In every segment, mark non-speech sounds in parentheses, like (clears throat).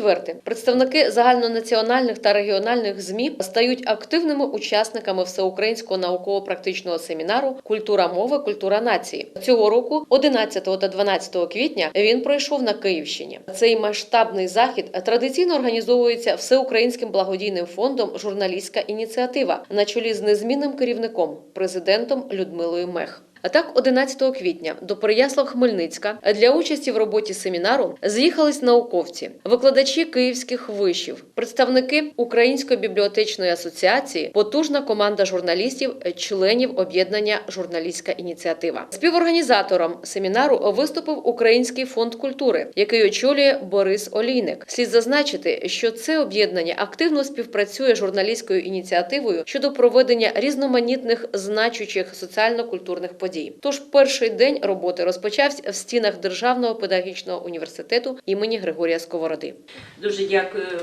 Четверте представники загальнонаціональних та регіональних ЗМІ стають активними учасниками всеукраїнського науково-практичного семінару Культура мови, культура нації цього року, 11 та 12 квітня, він пройшов на Київщині. Цей масштабний захід традиційно організовується всеукраїнським благодійним фондом Журналістська ініціатива на чолі з незмінним керівником, президентом Людмилою Мех. А так, 11 квітня до Переяслав-Хмельницька для участі в роботі семінару з'їхались науковці, викладачі київських вишів, представники Української бібліотечної асоціації, потужна команда журналістів, членів об'єднання Журналістська ініціатива. Співорганізатором семінару виступив Український фонд культури, який очолює Борис Олійник. Слід зазначити, що це об'єднання активно співпрацює з журналістською ініціативою щодо проведення різноманітних значучих соціально-культурних подій. Тож перший день роботи розпочався в стінах Державного педагогічного університету імені Григорія Сковороди. Дуже дякую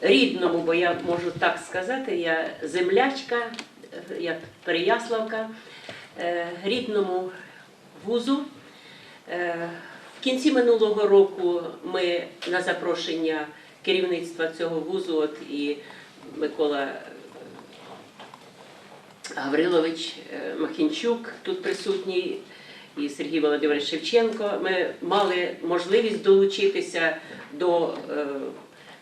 рідному, бо я можу так сказати, я землячка, я Переяславка, е, рідному вузу. Е, В кінці минулого року ми на запрошення керівництва цього вузу, от і Микола Гаврилович е, Махінчук тут присутній, і Сергій Володимирович Шевченко. Ми мали можливість долучитися до е,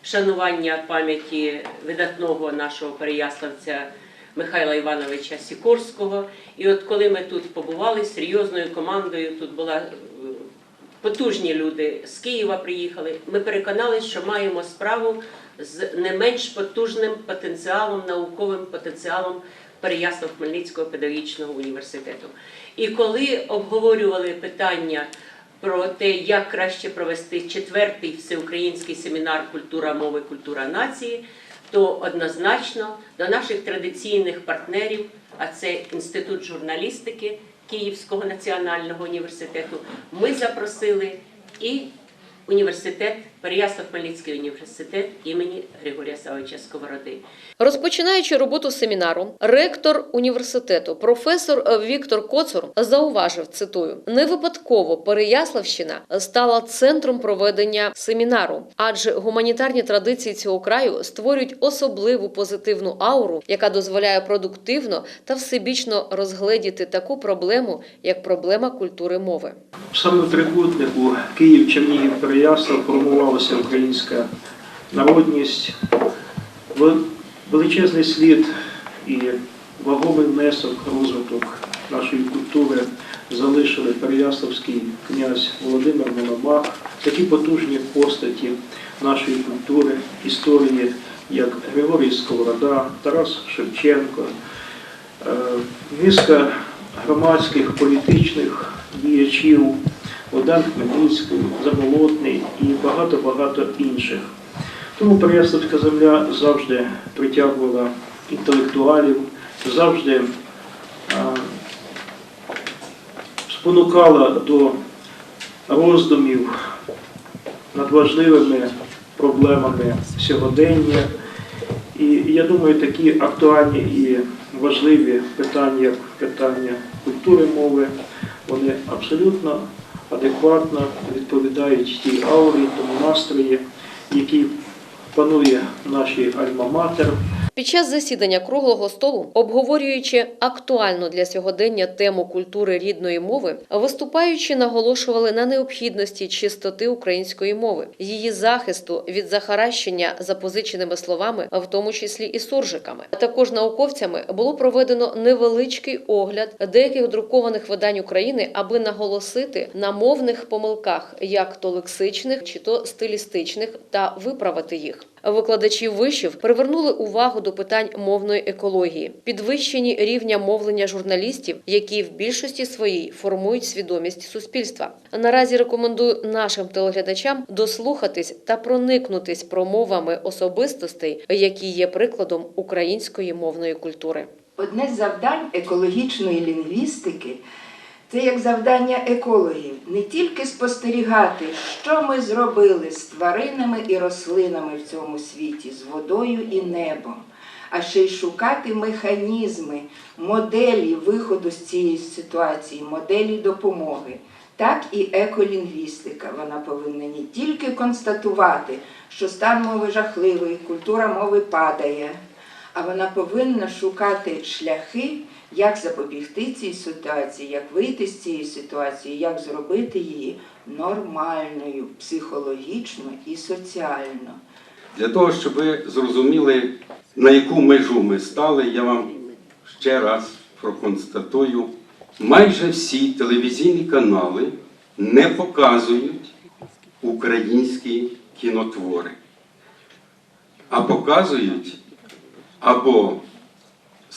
шанування пам'яті видатного нашого переяславця Михайла Івановича Сікорського. І от коли ми тут побували з серйозною командою, тут була е, потужні люди з Києва приїхали. Ми переконалися, що маємо справу з не менш потужним потенціалом, науковим потенціалом Переяслав-Хмельницького педагогічного університету. І коли обговорювали питання про те, як краще провести четвертий всеукраїнський семінар Культура мови, культура нації, то однозначно до наших традиційних партнерів, а це Інститут журналістики Київського національного університету, ми запросили і університет, Переяслав-Хмельницький університет імені Григорія Савича Сковороди. Розпочинаючи роботу семінару, ректор університету, професор Віктор Коцур зауважив, цитую, не випадково Переяславщина стала центром проведення семінару, адже гуманітарні традиції цього краю створюють особливу позитивну ауру, яка дозволяє продуктивно та всебічно розгледіти таку проблему, як проблема культури мови. Саме в трикутнику Київ, Чернігів, Переяслав формувалася українська народність, величезний слід і вагомий внесок розвиток нашої культури залишили Переяславський князь Володимир Мономах, такі потужні постаті нашої культури, історії, як Григорій Сковорода, Тарас Шевченко, е, низка громадських політичних діячів, Богдан Хмельницький, Заболотний і багато-багато інших. Тому Переяславська земля завжди притягувала інтелектуалів, завжди спонукала до роздумів над важливими проблемами сьогодення. І я думаю, такі актуальні і важливі питання, як питання культури мови, вони абсолютно адекватно відповідають тій аурі, тому настрої, які панує в нашій альма-матер. Під час засідання круглого столу, обговорюючи актуальну для сьогодення тему культури рідної мови, виступаючи наголошували на необхідності чистоти української мови, її захисту від захаращення запозиченими словами, в тому числі і суржиками. А також науковцями було проведено невеличкий огляд деяких друкованих видань України, аби наголосити на мовних помилках, як то лексичних чи то стилістичних, та виправити їх. Викладачі вишів привернули увагу до питань мовної екології, підвищені рівня мовлення журналістів, які в більшості своїй формують свідомість суспільства. Наразі рекомендую нашим телеглядачам дослухатись та проникнутись промовами особистостей, які є прикладом української мовної культури. Одне з завдань екологічної лінгвістики це як завдання екологів не тільки спостерігати, що ми зробили з тваринами і рослинами в цьому світі, з водою і небом, а ще й шукати механізми, моделі виходу з цієї ситуації, моделі допомоги. так і еколінгвістика. Вона повинна не тільки констатувати, що стан мови жахливий, культура мови падає, а вона повинна шукати шляхи, як запобігти цій ситуації, як вийти з цієї ситуації, як зробити її нормальною, психологічно і соціально. Для того, щоб ви зрозуміли, на яку межу ми стали, я вам ще раз проконстатую, майже всі телевізійні канали не показують українські кінотвори, а показують або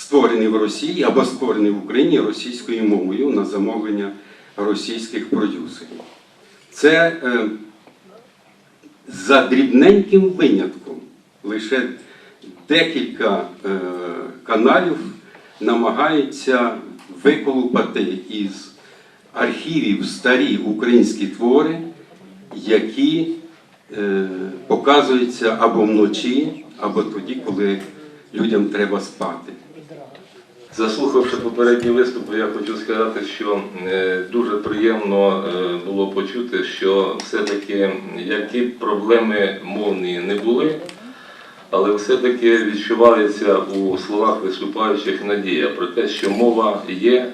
створені в Росії, або створені в Україні російською мовою на замовлення російських продюсерів. Це е, за дрібненьким винятком лише декілька е, каналів намагаються виколупати із архівів старі українські твори, які е, показуються або вночі, або тоді, коли людям треба спати. Заслухавши попередні виступи, я хочу сказати, що е, дуже приємно е, було почути, що все-таки які проблеми мовні не були, але все-таки відчувається у словах виступаючих надія про те, що мова є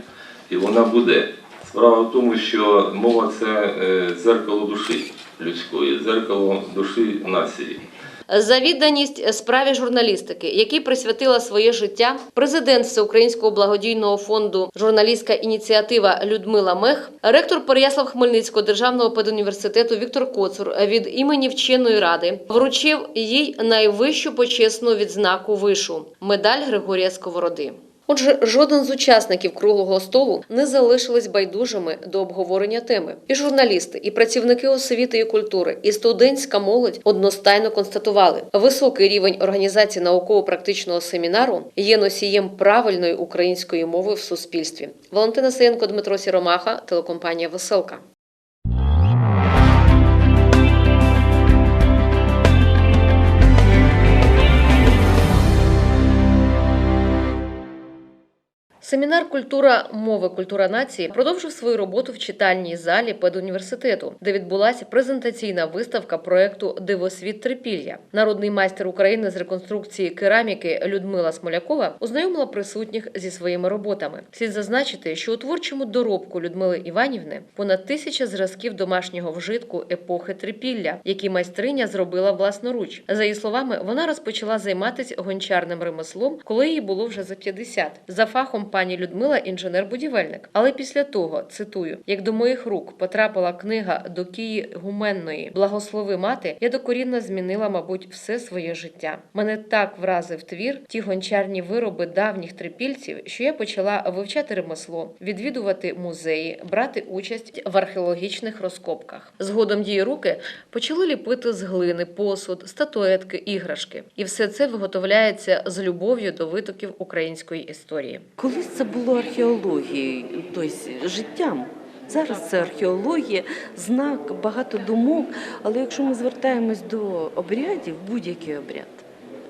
і вона буде. Справа в тому, що мова це е, дзеркало душі людської, дзеркало душі нації. За відданість справі журналістики, якій присвятила своє життя президент Всеукраїнського благодійного фонду Журналістська ініціатива Людмила Мех, ректор Переяслав Хмельницького державного педуніверситету Віктор Коцур від імені вченої ради вручив їй найвищу почесну відзнаку вишу медаль Григорія Сковороди. Отже, жоден з учасників круглого столу не залишились байдужими до обговорення теми. І журналісти, і працівники освіти і культури, і студентська молодь одностайно констатували, високий рівень організації науково-практичного семінару є носієм правильної української мови в суспільстві. Валентина Саєнко, Дмитро Сіромаха, телекомпанія Веселка. Семінар Культура мови, культура нації продовжив свою роботу в читальній залі педуніверситету, де відбулася презентаційна виставка проекту Дивосвіт Трипілля. Народний майстер України з реконструкції кераміки Людмила Смолякова ознайомила присутніх зі своїми роботами. Слід зазначити, що у творчому доробку Людмили Іванівни понад тисяча зразків домашнього вжитку епохи Трипілля, які майстриня зробила власноруч. За її словами, вона розпочала займатися гончарним ремеслом, коли їй було вже за 50. За фахом пані Людмила інженер-будівельник. Але після того, цитую, як до моїх рук потрапила книга до Кії Гуменної Благослови мати, я докорінно змінила, мабуть, все своє життя. Мене так вразив твір, ті гончарні вироби давніх трипільців, що я почала вивчати ремесло, відвідувати музеї, брати участь в археологічних розкопках. Згодом її руки почали ліпити з глини посуд, статуетки, іграшки. І все це виготовляється з любов'ю до витоків української історії. Колись це було археологією, тобто життям. Зараз це археологія, знак, багато думок. Але якщо ми звертаємось до обрядів, будь-який обряд,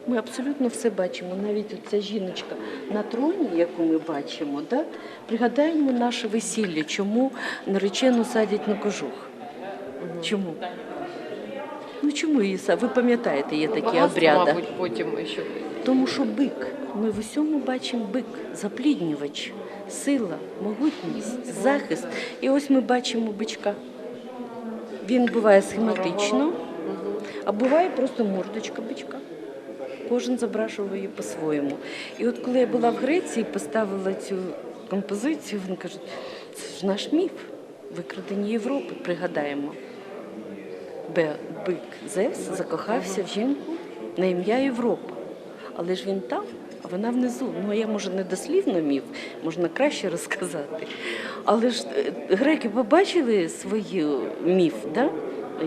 ми абсолютно все бачимо. Навіть ця жіночка на троні, яку ми бачимо, да? пригадаємо наше весілля, чому наречену садять на кожух. Чому? Ну чому садять? Ви пам'ятаєте, є такі обряди. мабуть, потім ще Тому що бик, ми в усьому бачимо бик, запліднювач, сила, могутність, захист. І ось ми бачимо бичка. Він буває схематично, а буває просто мордочка бичка. Кожен зображував її по-своєму. І от коли я була в Греції, поставила цю композицію, вони кажуть, це ж наш міф, викрадені Європи, пригадаємо. Бик Зевс закохався в жінку на ім'я Європа. Але ж він там, а вона внизу. Ну, я може не дослівно міф, можна краще розказати. Але ж е, греки побачили свою міф, да?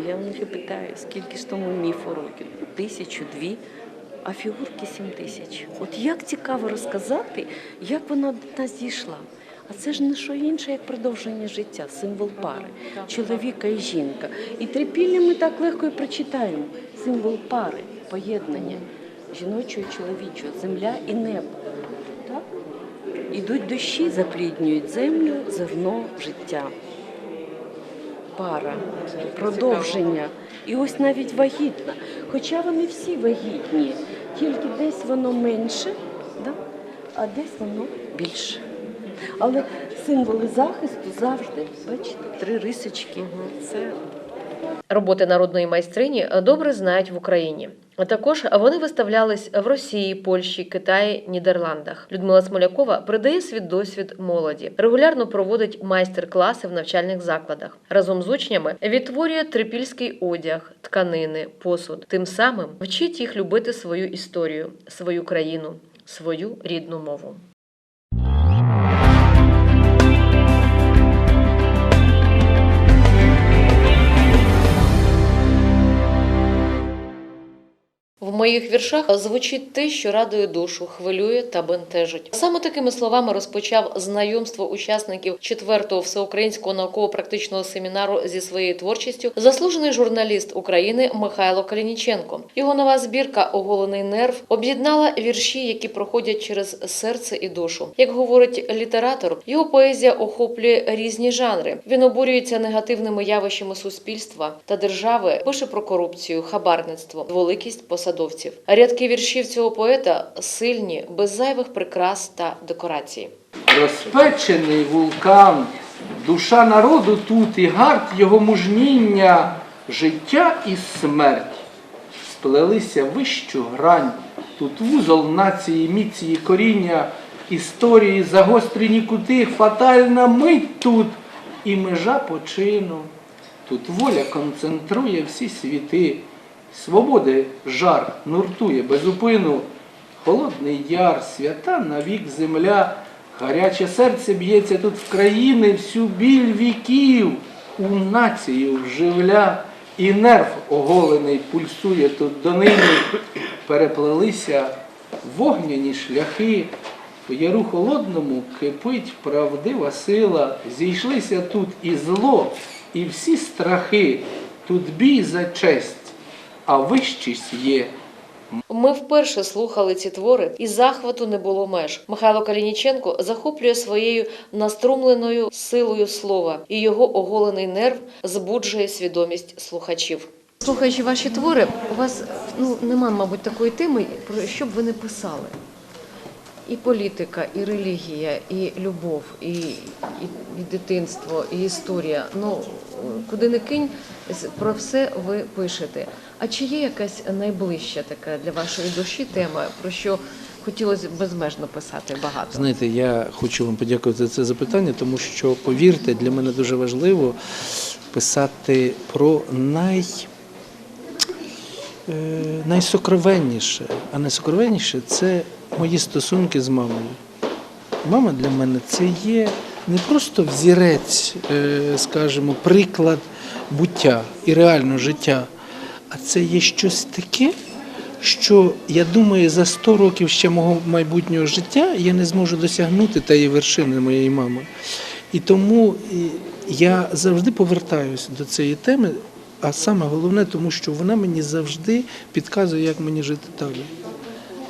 Я в них питаю, скільки ж тому міфу років? Тисячу, дві, а фігурки сім тисяч. От як цікаво розказати, як вона до нас дійшла. А це ж не що інше, як продовження життя, символ пари, чоловіка і жінка. І трипілля ми так легко і прочитаємо. Символ пари, поєднання жіночого і чоловічого, земля і небо. Так? Ідуть дощі, запліднюють землю, зерно, життя. пара, продовження. І ось навіть вагітна. Хоча вони всі вагітні, тільки десь воно менше, да? а десь воно більше. Але символи захисту завжди, бачите, три рисочки. Це Роботи народної майстрині добре знають в Україні. А також вони виставлялись в Росії, Польщі, Китаї, Нідерландах. Людмила Смолякова передає свій досвід молоді, регулярно проводить майстер-класи в навчальних закладах. Разом з учнями відтворює трипільський одяг, тканини, посуд. Тим самим вчить їх любити свою історію, свою країну, свою рідну мову. В моїх віршах звучить те, що радує душу, хвилює та бентежить. Саме такими словами розпочав знайомство учасників четвертого всеукраїнського науково-практичного семінару зі своєю творчістю заслужений журналіст України Михайло Калініченко. Його нова збірка Оголений нерв об'єднала вірші, які проходять через серце і душу. Як говорить літератор, його поезія охоплює різні жанри. Він обурюється негативними явищами суспільства та держави, пише про корупцію, хабарництво, дволикість посадовців. Рядки віршів цього поета сильні, без зайвих прикрас та декорацій. Розпечений вулкан, душа народу тут і гард його мужніння, життя і смерть сплелися вищу грань, тут вузол нації, міції коріння, історії загострені кути, фатальна мить тут і межа почину. Тут воля концентрує всі світи, свободи жар нуртує безупину, холодний яр, свята навік земля, гаряче серце б'ється тут в країни, всю біль віків. У націю вживля, і нерв оголений пульсує тут донині, переплелися вогняні шляхи. В яру холодному кипить правдива сила, зійшлися тут і зло, і всі страхи, тут бій за честь, а вищість є. Ми вперше слухали ці твори, і захвату не було меж. Михайло Калініченко захоплює своєю наструмленою силою слова, і його оголений нерв збуджує свідомість слухачів. Слухаючи ваші твори, у вас ну нема, мабуть, такої теми, про що б ви не писали. І політика, і релігія, і любов, і, і, і дитинство, і історія. Ну куди не кинь, про все ви пишете. А чи є якась найближча така для вашої душі тема, про що хотілося безмежно писати багато? Знаєте, я хочу вам подякувати за це запитання, тому що, повірте, для мене дуже важливо писати про най, е, найсокровенніше. А найсокровенніше це мої стосунки з мамою. Мама для мене це є не просто взірець, е, скажімо, приклад буття і реального життя, а це є щось таке, що я думаю, за 100 років ще мого майбутнього життя я не зможу досягнути тієї вершини моєї мами. І тому я завжди повертаюся до цієї теми, а саме головне, тому що вона мені завжди підказує, як мені жити далі.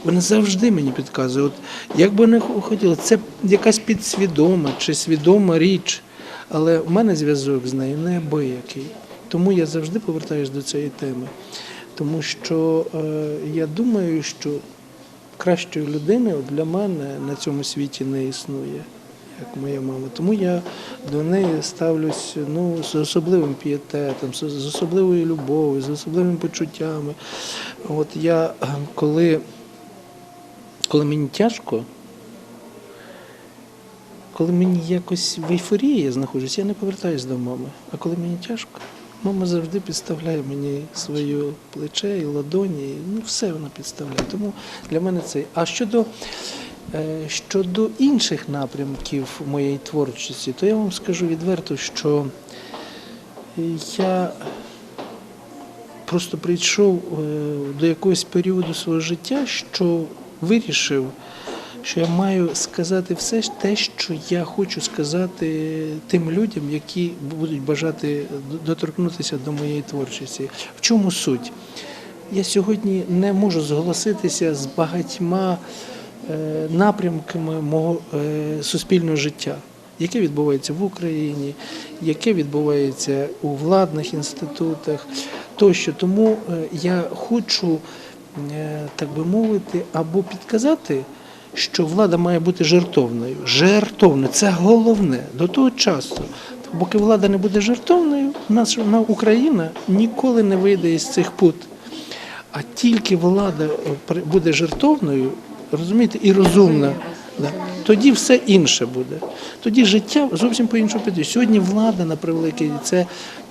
Вона завжди мені підказує. От як би не хотіла, це якась підсвідома чи свідома річ, але в мене зв'язок з нею неабиякий. Тому я завжди повертаюся до цієї теми. Тому що е, я думаю, що кращої людини от для мене на цьому світі не існує, як моя мама. Тому я до неї ставлюсь ну, з особливим пієтетом, з з особливою любов'ю, з особливими почуттями. От я е, коли, коли мені тяжко, коли мені якось в ейфорії я знаходжусь, я не повертаюся до мами. А коли мені тяжко, мама завжди підставляє мені своє плече і ладоні. Ну, все вона підставляє. Тому для мене це. А щодо, е, щодо інших напрямків моєї творчості, то я вам скажу відверто, що я просто прийшов е, до якогось періоду свого життя, що вирішив, що я маю сказати все те, що я хочу сказати тим людям, які будуть бажати доторкнутися до моєї творчості. В чому суть? Я сьогодні не можу зголоситися з багатьма е, напрямками мого е, суспільного життя. яке відбувається в Україні, яке відбувається у владних інститутах тощо. Тому е, я хочу, так би мовити, або підказати, що влада має бути жертовною. Жертовною це головне до того часу. Поки влада не буде жертовною, наша Україна ніколи не вийде із цих пут. А тільки влада е, буде жертовною, розумієте, і розумна, тоді все інше буде. Тоді життя зовсім по-іншому піде. Сьогодні влада, на превеликий, це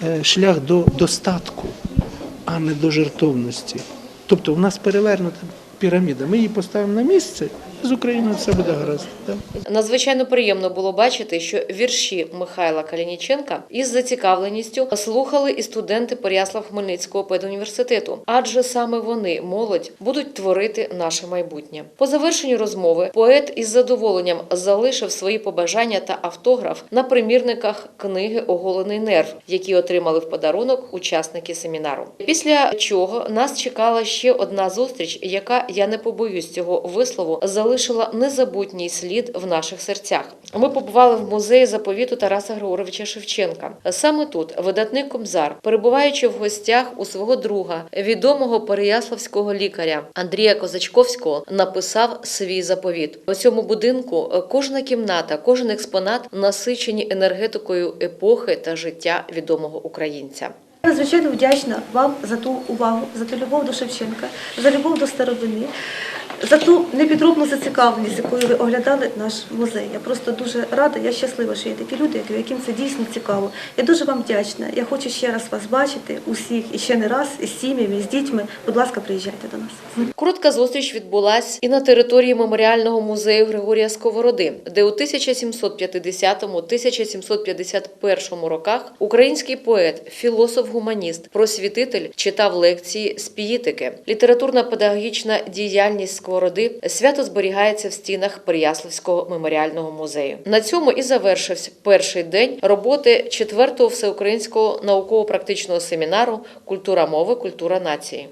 е, шлях до достатку, а не до жертовності. Тобто у нас перевернута піраміда. Ми її поставимо на місце, з Україною все буде гаразд. Надзвичайно приємно було бачити, що вірші Михайла Калініченка із зацікавленістю слухали і студенти Переяслав-Хмельницького педуніверситету, адже саме вони, молодь, будуть творити наше майбутнє. По завершенню розмови поет із задоволенням залишив свої побажання та автограф на примірниках книги Оголений нерв, які отримали в подарунок учасники семінару. Після чого нас чекала ще одна зустріч, яка я не побоюсь цього вислову, залишила незабутній слід в наших серцях. Ми побували в музеї заповіту Тараса Григоровича Шевченка. Саме тут видатний кобзар, перебуваючи в гостях у свого друга, відомого переяславського лікаря Андрія Козачковського, написав свій заповіт. У цьому будинку кожна кімната, кожен експонат насичені енергетикою епохи та життя відомого українця. Я надзвичайно вдячна вам за ту увагу, за ту любов до Шевченка, за любов до старовини, за ту непідробну зацікавленість, з якою ви оглядали наш музей. Я просто дуже рада, я щаслива, що є такі люди, яким це дійсно цікаво. Я дуже вам вдячна. Я хочу ще раз вас бачити, усіх, і ще не раз, із сім'ями, з дітьми. Будь ласка, приїжджайте до нас. Коротка зустріч відбулась і на території меморіального музею Григорія Сковороди, де у 1750-1751 роках український поет, філософ-гуманіст, просвітитель читав лекції з піїтики. Літературна педагогічна діяльність Сковороди свято зберігається в стінах Переяславського меморіального музею. На цьому і завершився перший день роботи четвертого всеукраїнського науково-практичного семінару Культура мови, культура нації.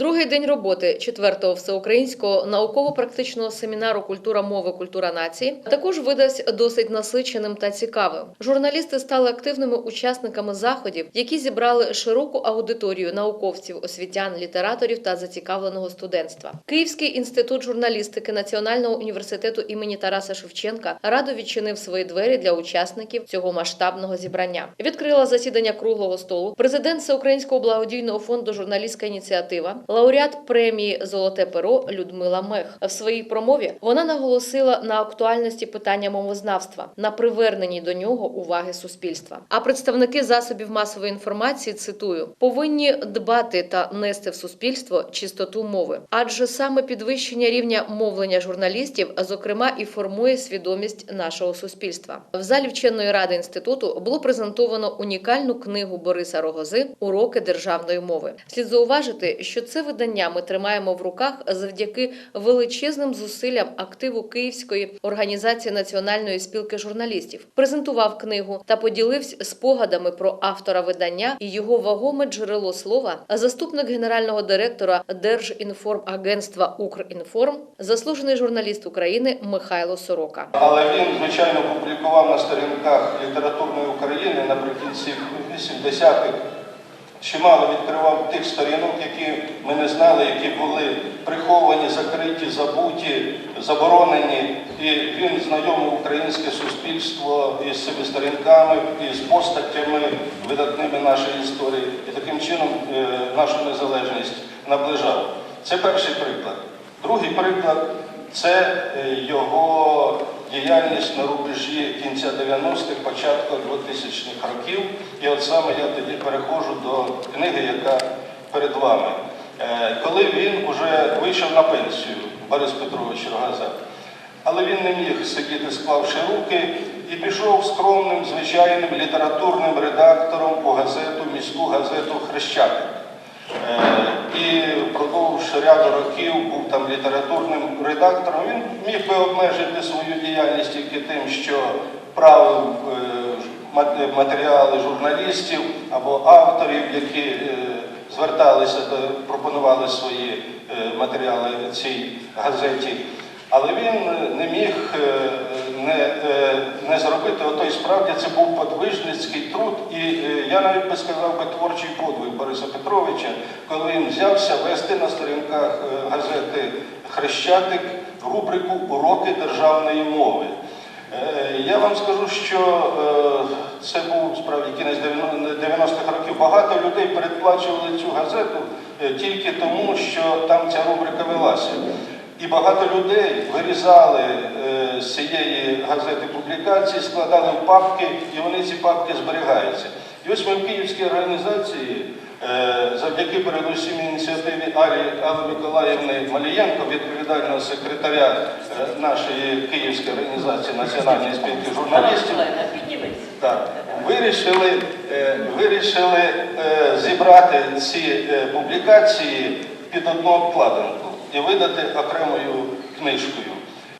Другий день роботи четвертого всеукраїнського науково-практичного семінару Культура мови, культура нації також видався досить насиченим та цікавим. Журналісти стали активними учасниками заходів, які зібрали широку аудиторію науковців, освітян, літераторів та зацікавленого студентства. Київський інститут журналістики Національного університету імені Тараса Шевченка радо відчинив свої двері для учасників цього масштабного зібрання. Відкрила засідання круглого столу президент Всеукраїнського благодійного фонду Журналістська ініціатива, лауреат премії Золоте перо Людмила Мех. В своїй промові вона наголосила на актуальності питання мовознавства, на приверненні до нього уваги суспільства. А представники засобів масової інформації цитую повинні дбати та нести в суспільство чистоту мови, адже саме підвищення рівня мовлення журналістів, зокрема, і формує свідомість нашого суспільства. В залі вченої ради інституту було презентовано унікальну книгу Бориса Рогози Уроки державної мови. Слід зауважити, що це видання ми тримаємо в руках завдяки величезним зусиллям активу Київської організації Національної спілки журналістів. Презентував книгу та поділився спогадами про автора видання і його вагоме джерело слова, заступник генерального директора Держінформагентства Укрінформ, заслужений журналіст України Михайло Сорока. Але він, звичайно, публікував на сторінках літературної України наприкінці 80-х. Чимало відкривав тих сторінок, які ми не знали, які були приховані, закриті, забуті, заборонені. І він знайомив українське суспільство із цими сторінками, із постаттями видатними нашої історії, і таким чином е, нашу незалежність наближав. Це перший приклад. Другий приклад це е, його діяльність на рубежі кінця 90-х, початку 2000-х років. І от саме я тоді переходжу до книги, яка перед вами. Е, Коли він вже вийшов на пенсію, Борис Петрович Рогаза, але він не міг сидіти, склавши руки, і пішов скромним, звичайним літературним редактором по газету, міську газету Хрещатик. Е, І впродовж ряду років був там літературним редактором. Він міг би обмежити свою діяльність тільки тим, що правив е, матеріали журналістів або авторів, які е, зверталися пропонували свої матеріали цій газеті. Але він не міг не, е, не зробити отой справді це був подвижницький труд, і е, я навіть би сказав би творчий подвиг Бориса Петровича, коли він взявся вести на сторінках е, газети Хрещатик рубрику Уроки державної мови. Я вам скажу, що це був справді кінець 90-х років. Багато людей передплачували цю газету тільки тому, що там ця рубрика велася. І багато людей вирізали е, з цієї газети публікації, складали в папки, і вони ці папки зберігаються. І ось ми в Київській організації, е, завдяки передусім ініціативі Алі Алли Миколаївни Малієнко, відповідального секретаря е, нашої Київської організації Національної спілки журналістів, так, вирішили, е, вирішили е, зібрати ці е, публікації під одну обкладинку і видати окремою книжкою.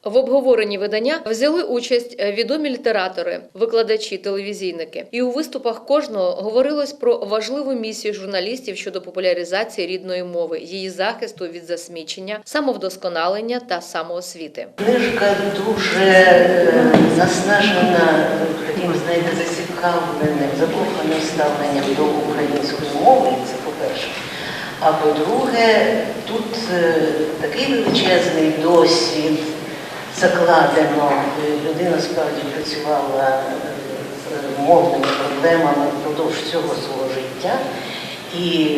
В обговоренні видання взяли участь е, відомі літератори, викладачі, телевізійники. І у виступах кожного говорилось про важливу місію журналістів щодо популяризації рідної мови, її захисту від засмічення, самовдосконалення та самоосвіти. Книжка дуже е, заснажена таким, знаєте, зацікавленим, закоханим ставленням до української мови, це. А по-друге, тут е, такий величезний досвід закладено. Е, Людина справді працювала е, з мовними проблемами впродовж всього свого життя. І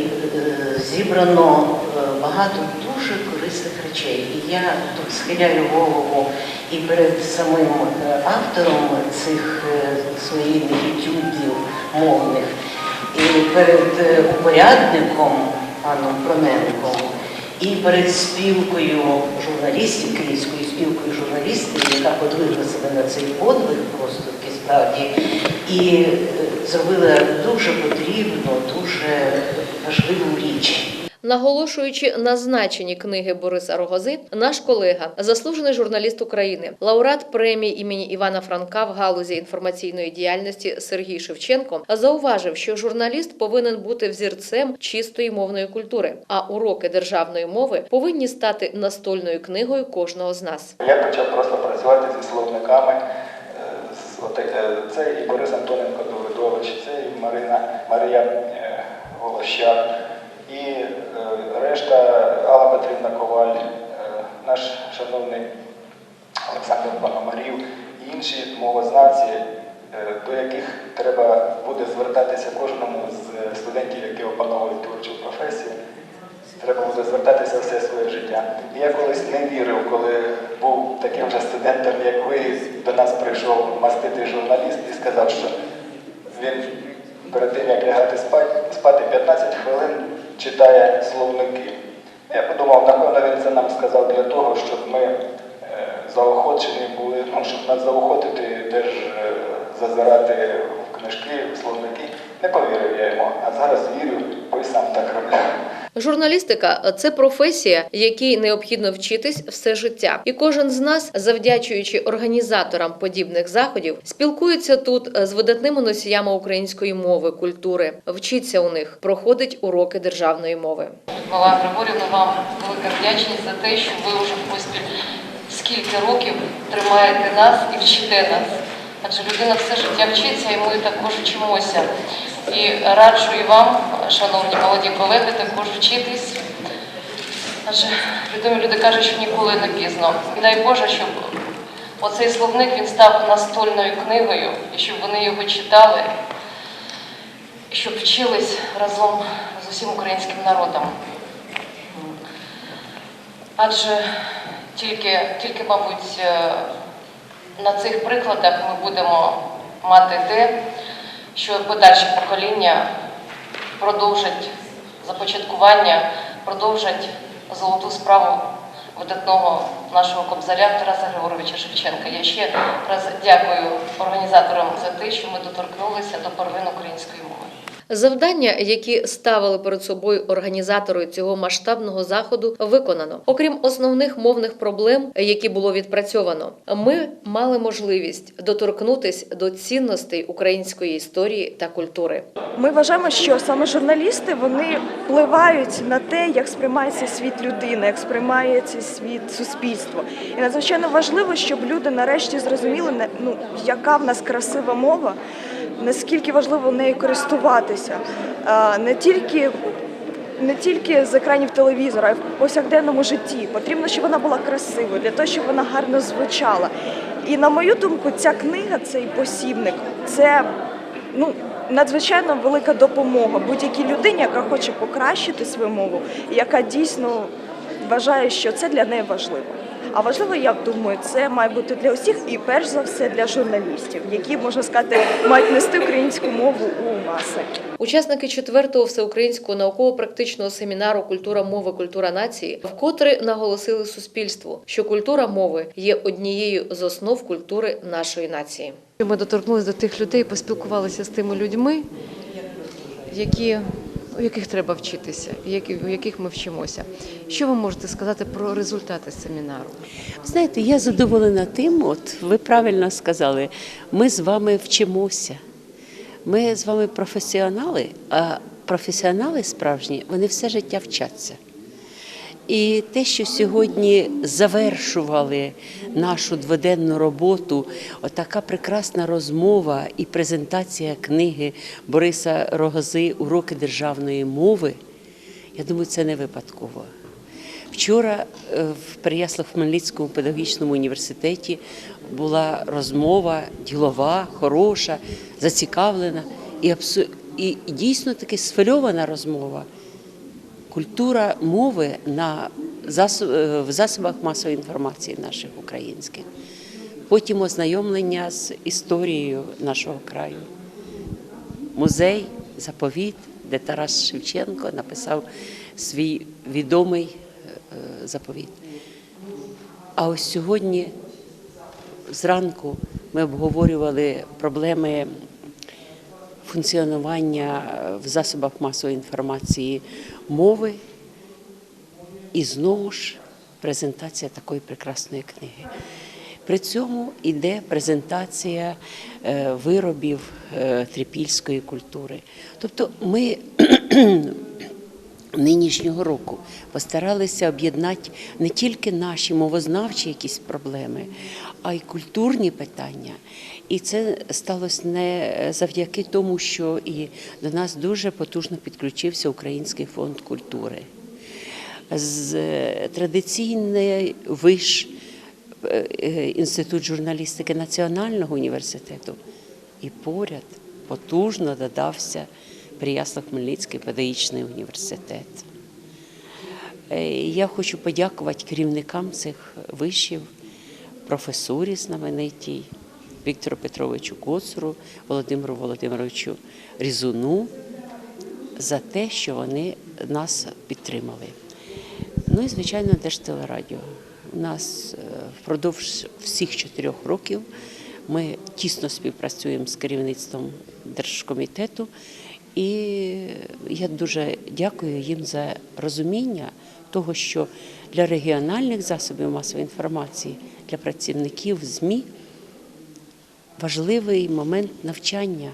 зібрано багато дуже корисних речей. І я тут схиляю голову і перед самим автором цих своїх етюдів мовних, і перед упорядником паном Проненком, і перед спілкою журналістів, Київською спілкою журналістів, яка подвигла себе на цей подвиг просто таки справді, і е, зробила дуже потрібну, дуже важливу річ. Наголошуючи на значенні книги Бориса Рогози, наш колега, заслужений журналіст України, лауреат премії імені Івана Франка в галузі інформаційної діяльності Сергій Шевченко, зауважив, що журналіст повинен бути взірцем чистої мовної культури, а уроки державної мови повинні стати настольною книгою кожного з нас. Я почав просто працювати зі словниками. Е, Це і Борис Антоненко Давидович, це і Марина Марія е, Волощак, решта Алла Петрівна Коваль, е, наш шановний Олександр Пономарів і інші мовознавці, е, до яких треба буде звертатися кожному з студентів, які опановують творчу професію. Треба буде звертатися все своє життя. Я колись не вірив, коли був таким же студентом, як ви, до нас прийшов маститий журналіст і сказав, що він перед тим, як лягати спати 15 хвилин читає словники. Я подумав, напевно, він це нам сказав для того, щоб ми е, заохочені були, ну, щоб нас заохотити теж е, зазирати в книжки, в словники. Не повірив я йому, а зараз вірю, бо й сам так роблю. Журналістика це професія, якій необхідно вчитись все життя, і кожен з нас, завдячуючи організаторам подібних заходів, спілкується тут з видатними носіями української мови, культури, вчиться у них, проходить уроки державної мови. Мала Григорівна, вам велика вдячність за те, що ви вже поспіль скільки років тримаєте нас і вчите нас. Адже людина все життя вчиться, і ми також вчимося. І раджу і вам, шановні молоді колеги, також вчитись. Адже відомі люди кажуть, що ніколи не пізно. І дай Боже, щоб оцей словник він став настольною книгою, і щоб вони його читали, і щоб вчились разом з усім українським народом. Адже тільки, тільки, мабуть, на цих прикладах ми будемо мати те, що подальші покоління продовжать започаткування, продовжать золоту справу видатного нашого кобзаря Тараса Григоровича Шевченка. Я ще раз дякую організаторам за те, що ми доторкнулися до первин української мови. Завдання, які ставили перед собою організатори цього масштабного заходу, виконано. Окрім основних мовних проблем, які було відпрацьовано, ми мали можливість доторкнутись до цінностей української історії та культури. Ми вважаємо, що саме журналісти вони впливають на те, як сприймається світ людини, як сприймається світ суспільство. І надзвичайно важливо, щоб люди нарешті зрозуміли, ну, яка в нас красива мова, наскільки важливо нею користуватися. Не тільки не тільки з екранів телевізора, а й в повсякденному житті. Потрібно, щоб вона була красивою, для того, щоб вона гарно звучала. І на мою думку, ця книга, цей посібник, це ну, надзвичайно велика допомога будь-якій людині, яка хоче покращити свою мову, яка дійсно вважає, що це для неї важливо. А важливо, я думаю, це має бути для усіх і перш за все для журналістів, які можна сказати мають нести українську мову у маси. Учасники четвертого всеукраїнського науково-практичного семінару Культура мови, культура нації вкотре наголосили суспільству, що культура мови є однією з основ культури нашої нації. Ми доторкнулися до тих людей, поспілкувалися з тими людьми, які у яких треба вчитися, у яких ми вчимося. Що ви можете сказати про результати семінару? Знаєте, я задоволена тим, от ви правильно сказали, ми з вами вчимося. Ми з вами професіонали, а професіонали справжні, вони все життя вчаться. І те, що сьогодні завершували нашу дводенну роботу, отака прекрасна розмова і презентація книги Бориса Рогози Уроки державної мови, я думаю, це не випадково. Вчора е, в Переяслав-Хмельницькому педагогічному університеті була розмова ділова, хороша, зацікавлена і, абсу... і дійсно таки схвильована розмова. Культура мови на е, в засобах масової інформації наших українських. Потім ознайомлення з історією нашого краю. Музей, заповіт, де Тарас Шевченко написав свій відомий е, заповіт. А ось сьогодні зранку ми обговорювали проблеми функціонування в засобах масової інформації мови. І знову ж презентація такої прекрасної книги. При цьому йде презентація е, виробів е, трипільської культури. Тобто ми (clears throat) нинішнього року постаралися об'єднати не тільки наші мовознавчі якісь проблеми, а й культурні питання. І це сталося не завдяки тому, що і до нас дуже потужно підключився Український фонд культури. З е, традиційний виш е, е, інститут журналістики Національного університету і поряд потужно додався Переяслав-Хмельницький педагогічний університет. Я хочу подякувати керівникам цих вишів, професурі знаменитій Віктору Петровичу Коцуру, Володимиру Володимировичу Різуну за те, що вони нас підтримали. Ну і, звичайно, Держтелерадіо. У нас е, впродовж всіх чотирьох років ми тісно співпрацюємо з керівництвом Держкомітету, і я дуже дякую їм за розуміння того, що для регіональних засобів масової інформації, для працівників ЗМІ важливий момент навчання